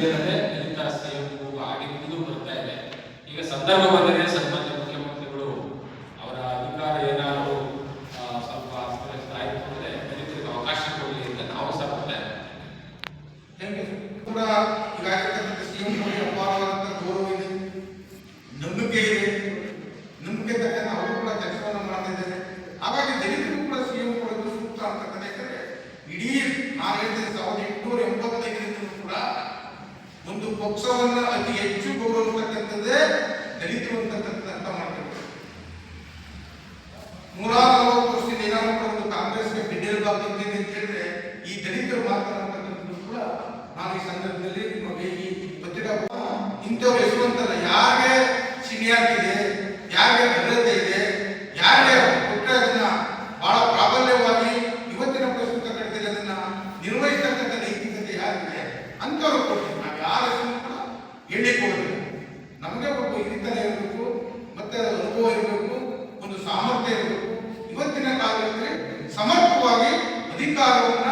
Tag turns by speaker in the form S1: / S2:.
S1: ತಿಳಿಯದೆ ದಲಿತ ಸಿಎಂಗೂ ಹಾಗೆ ಬರ್ತಾ ಇದೆ. ಈಗ ಸಂದರ್ಭ ಬಂದರೆ ಸನ್ಮಾನ್ಯ ಮುಖ್ಯಮಂತ್ರಿಗಳು ಅವರ ಅಧಿಕಾರ ಏನಾದರೂ ಸ್ವಲ್ಪ ಆಯ್ತು ಅವಕಾಶ ಕೊಡಲಿ ಅಂತ ನಾವು ಸಹ
S2: ಹೇಗೆ ಕೂಡ ಒಂದು ಪಕ್ಷವನ್ನ ಅತಿ ಹೆಚ್ಚು ಗೌರವಿಸ್ತಕ್ಕಂಥದ್ದೇ ದಲಿತರು ಅಂತಕ್ಕಂಥ ಅರ್ಥ ಮಾಡ್ತಾರೆ. ನೂರ ನಲವತ್ತು ವರ್ಷದಿಂದ ಏನಾದ್ರು ಒಂದು ಕಾಂಗ್ರೆಸ್ಗೆ ಬೆನ್ನೆಲುಬಾಗ್ತಿದೆ ಅಂತ ಹೇಳಿದ್ರೆ ಈ ದಲಿತರು ಮಾತನಾಡ್ತಕ್ಕಂಥದ್ದು ಕೂಡ ನಾನು ಈ ಸಂದರ್ಭದಲ್ಲಿ ಈ ಪತ್ರಿಕಾ ಇಂಥವ್ರು ಹೆಸರುವಂತಲ್ಲ ಯಾರಿಗೆ ಸೀನಿಯಾರಿಟಿ ಇದೆ ಯಾರಿಗೆ ಭದ್ರತೆ ಇದೆ, ಯಾರಿಗೆ ಕೊಟ್ಟರೆ ಅದನ್ನ ಬಹಳ ಪ್ರಾಬಲ್ಯವಾಗಿ ಹೇಳಿಕ್ ಹೋಗಬೇಕು ನಮಗೆ ಒಬ್ಬ ಹಿರಿತನ ಇರಬೇಕು, ಮತ್ತೆ ಅನುಭವ ಇರಬೇಕು, ಒಂದು ಸಾಮರ್ಥ್ಯ ಇರಬೇಕು. ಇವತ್ತಿನ ಕಾಲದಲ್ಲಿ ಸಮರ್ಥವಾಗಿ ಅಧಿಕಾರವನ್ನ